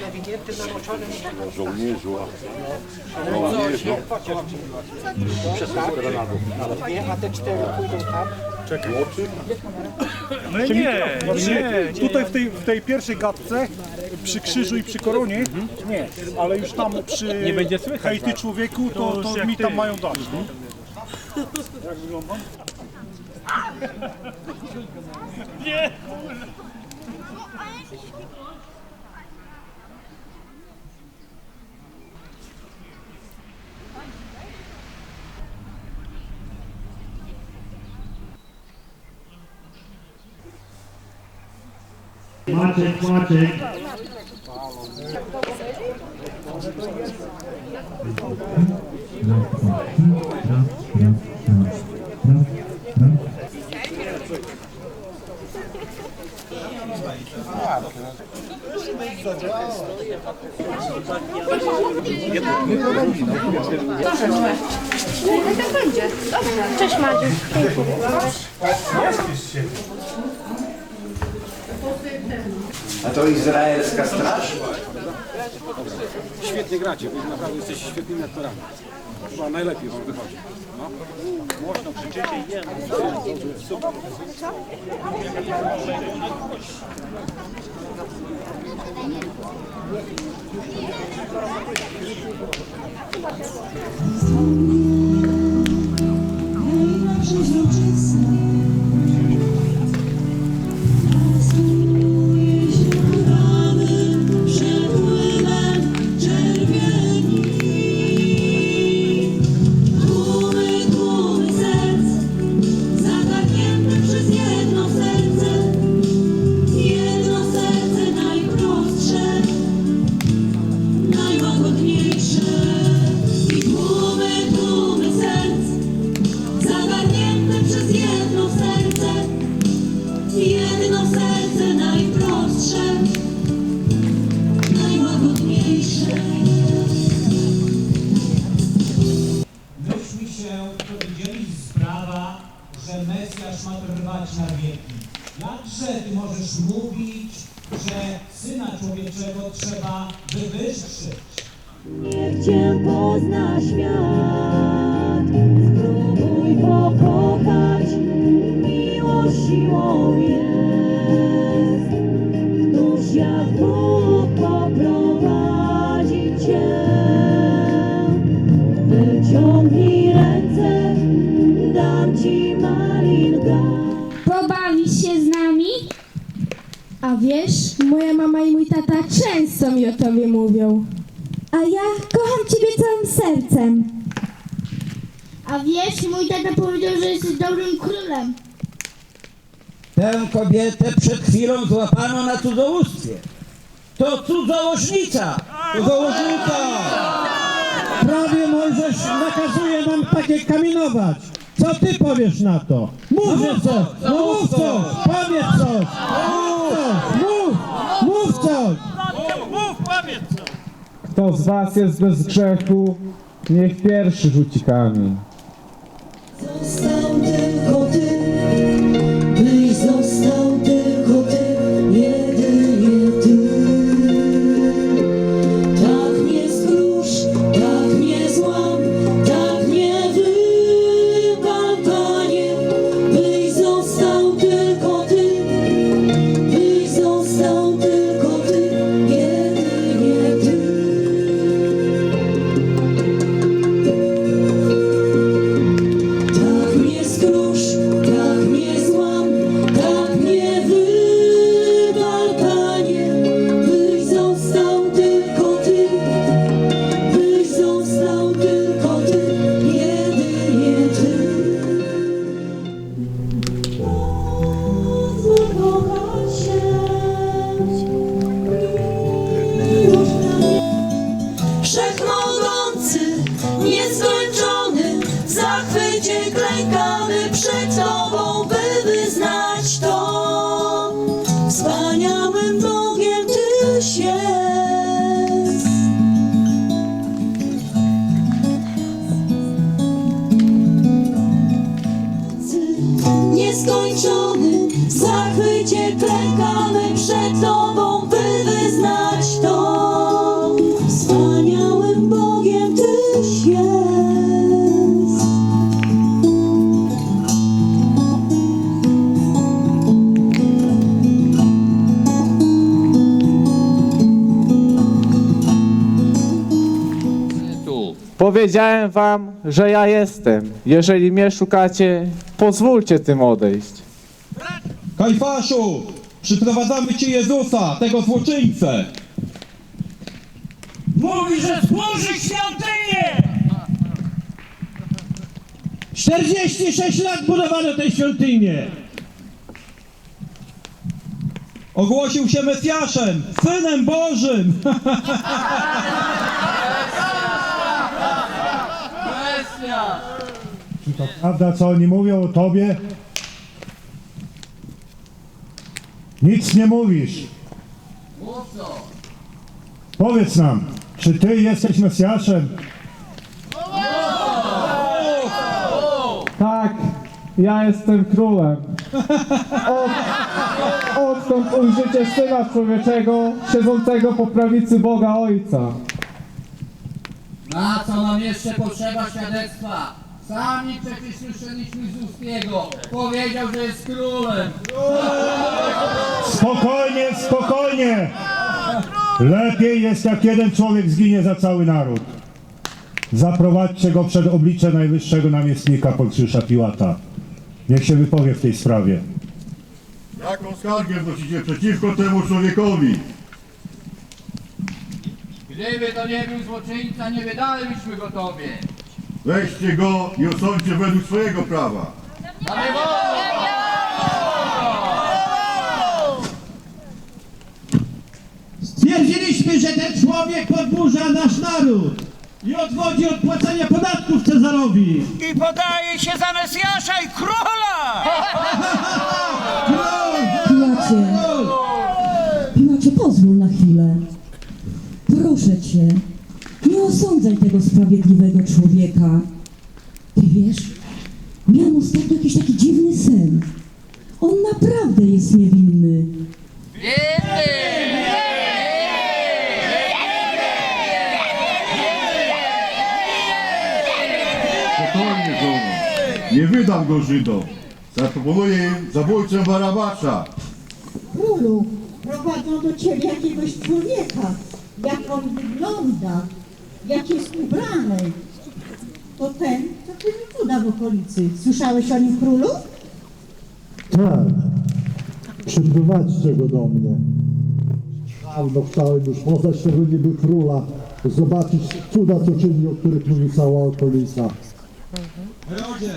nawiniętym, namoczonym. Żołnierzu, a żołnierzu. Nie, a te cztery pójdą tam. My nie, nie, Tutaj w tej, w tej pierwszej gadce, przy krzyżu i przy koronie, nie, ale już tam przy Nie będzie słychać hej ty was. człowieku, to, To mi ty. tam mają dać. No. Jak wyglądam? Maciek, Maciek. Cześć Madziu. A to izraelska straż? Świetnie gracie, wy naprawdę jesteście świetnymi aktorami. Chyba najlepiej wam wychodzi. No. Głośno krzyczycie i. Tłumy, Mesjasz ma trwać na wieki. Jakże ty możesz mówić, że Syna Człowieczego trzeba wywyższyć? Niech Cię pozna świat, spróbuj pokochać, miłość siłą A wiesz, moja mama i mój tata często mi o tobie mówią. A ja kocham ciebie całym sercem. A wiesz, mój tata powiedział, że jesteś dobrym królem. Tę kobietę przed chwilą złapano na cudzołóstwie. To cudzołożnica! Cudzołożnica! Prawie Mojżesz nakazuje nam takie kamienować. Co ty powiesz na to? Mów coś! No mów coś! Powiedz coś! Mów coś! Mów! Mów coś! Kto z was jest bez grzechu, niech pierwszy rzuci kamień. Powiedziałem wam, że ja jestem. Jeżeli mnie szukacie, pozwólcie tym odejść. Kajfaszu, przyprowadzamy ci Jezusa, tego złoczyńcę. Mówi, że służy świątynię! 46 lat budowano tę świątynię. Ogłosił się Mesjaszem, Synem Bożym. Czy to prawda, co oni mówią o tobie? Nic nie mówisz. Powiedz nam, czy ty jesteś Mesjaszem? Tak, ja jestem królem. Od, odkąd ujrzycie Syna Człowieczego, siedzącego po prawicy Boga Ojca. Na co nam jeszcze potrzeba świadectwa? Sami przecież słyszeliśmy z ust Jego. Powiedział, że jest królem. Spokojnie, spokojnie! Lepiej jest, jak jeden człowiek zginie za cały naród. Zaprowadźcie go przed oblicze najwyższego namiestnika Poncjusza Piłata. Niech się wypowie w tej sprawie. Jaką skargę wnosicie przeciwko temu człowiekowi? Gdyby to nie był złoczyńca, nie wydalibyśmy go Tobie. Weźcie go i osądźcie według swojego prawa. Stwierdziliśmy, że ten człowiek podburza nasz naród i odwodzi od płacenia podatków Cezarowi. I podaje się za Mesjasza i króla! Piłacie, Piłacie, pozwól na chwilę. Proszę cię, nie osądzaj tego sprawiedliwego człowieka. Ty wiesz, miałem ostatnio jakiś taki dziwny sen. On naprawdę jest niewinny. Spokojnie, żono. Nie wydam go Żydom. Zaproponuję im zabójcę Barabasza. Królu, prowadzą do ciebie jakiegoś człowieka. Jak on wygląda, jak jest ubrany. To ten, co czyni cuda w okolicy. Słyszałeś o nim, królu? Tak. Przyprowadźcie go do mnie. Dawno chciałem już poznać tego niby króla, zobaczyć cuda, co czyni, o których mówi cała okolica. Herodzie,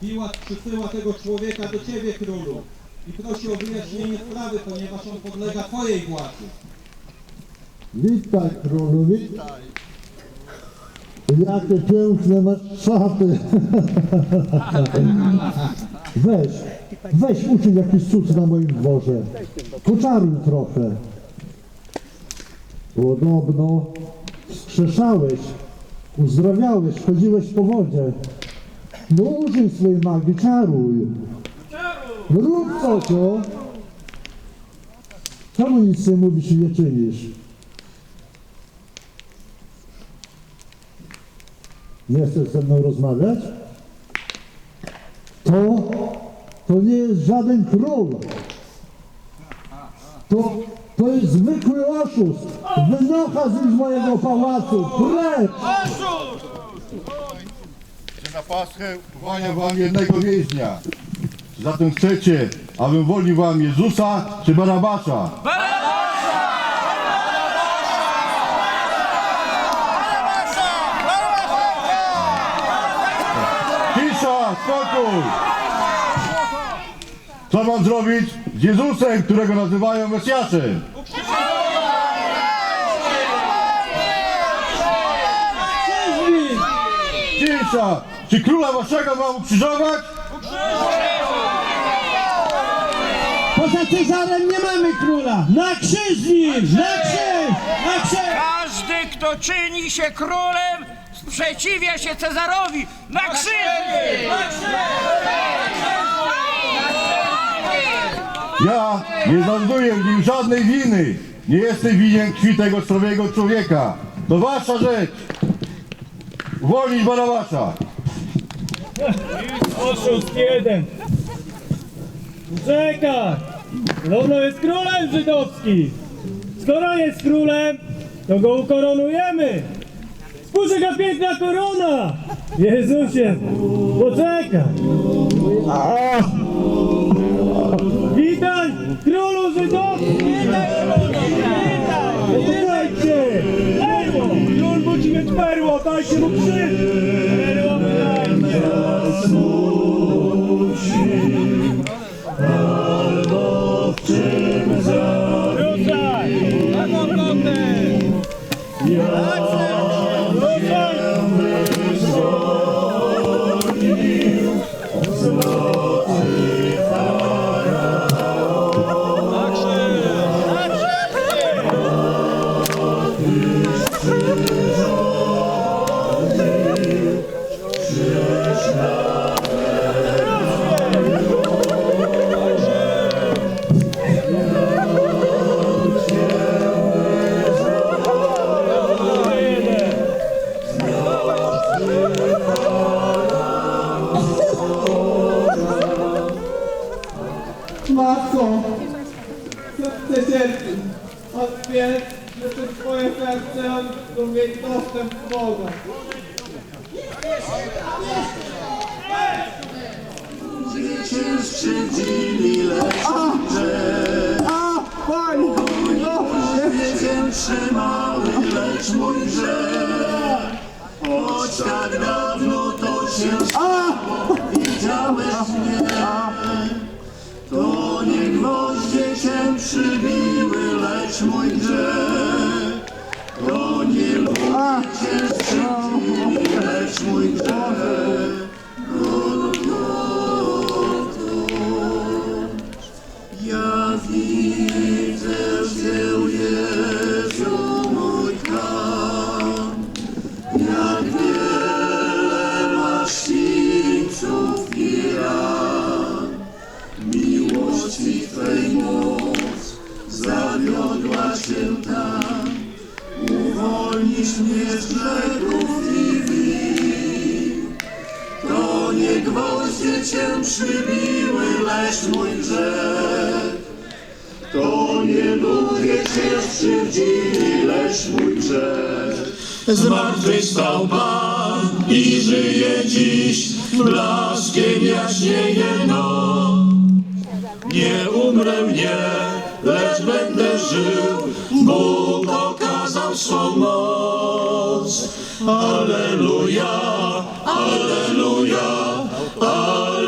Piłat przysyła tego człowieka do ciebie, królu. I prosi o wyjaśnienie sprawy, ponieważ on podlega twojej władzy. Witaj królu, witaj. Jakie piękne masz szaty. Weź, weź uczyń jakiś cud na moim dworze. Poczaruj trochę. Podobno skrzeszałeś, uzdrawiałeś, chodziłeś po wodzie. No użyj swojej magii, czaruj. Rób coś, o. Czemu nic nie mówisz i nie czynisz? Nie chcesz ze mną rozmawiać? To, to nie jest żaden król. To, to jest zwykły oszust. Wynocha z mojego pałacu. Precz! Że na Paschę uwalnia wam jednego więźnia. Zatem chcecie, abym wolił wam Jezusa czy Barabasza? Cisza, spokój! Co mam zrobić z Jezusem, którego nazywają Mesjaszem? Cisza! Czy króla waszego mam ukrzyżować? Poza Cezarem nie mamy króla! Na krzyż z nim! Na krzyż! Na krzyż! Każdy, kto czyni się królem, sprzeciwia się Cezarowi! Na! Ja nie znajduję w nim żadnej winy. Nie jestem winien krwi tego zdrowego człowieka. To wasza rzecz. Uwolnić Barabasza. Oszust jeden! Czekaj! Podobno jest królem żydowskim! Skoro jest królem, to go ukoronujemy! Spójrz jaka piękna korona! Jezusie, poczekaj! A. Widziałeś mnie To nie gwoździe cię przybiły, lecz mój grzech. To nie ludzie cię lecz mój grzech z grzechów i. To nie gwoździe Cię przybiły, lecz mój grzech. To nie ludzie Cię skrzywdzili, lecz mój grzech. Zmartwychwstał Pan i żyje dziś, blaskiem jaśnieje noc. Nie umrę nie, lecz będę żył, Bóg naszą moc. Aleluja, aleluja, aleluja.